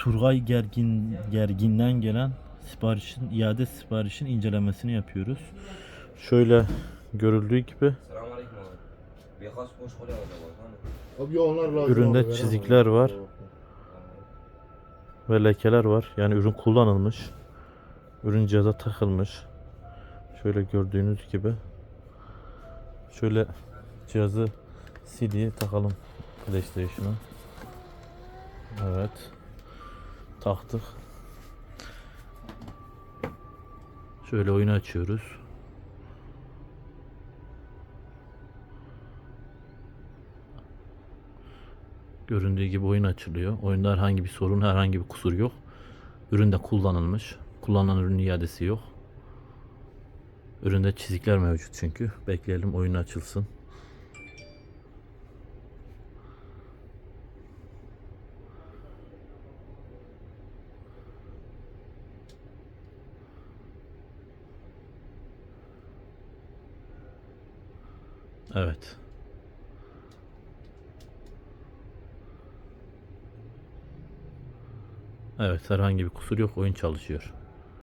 Turgay Gergin Gergin'den gelen siparişin iade siparişin incelemesini yapıyoruz. Şöyle görüldüğü gibi. Üründe çizikler var. ve lekeler var. Yani ürün kullanılmış. Ürün cihaza takılmış. Şöyle gördüğünüz gibi. Şöyle cihazı CD'ye takalım PlayStation'a. Evet. Taktık. Şöyle oyunu açıyoruz. Göründüğü gibi oyun açılıyor. Oyunda herhangi bir sorun, herhangi bir kusur yok. Ürün de kullanılmış. Kullanılan ürün iadesi yok. Üründe çizikler mevcut çünkü. Bekleyelim oyun açılsın. Evet. Evet herhangi bir kusur yok oyun çalışıyor.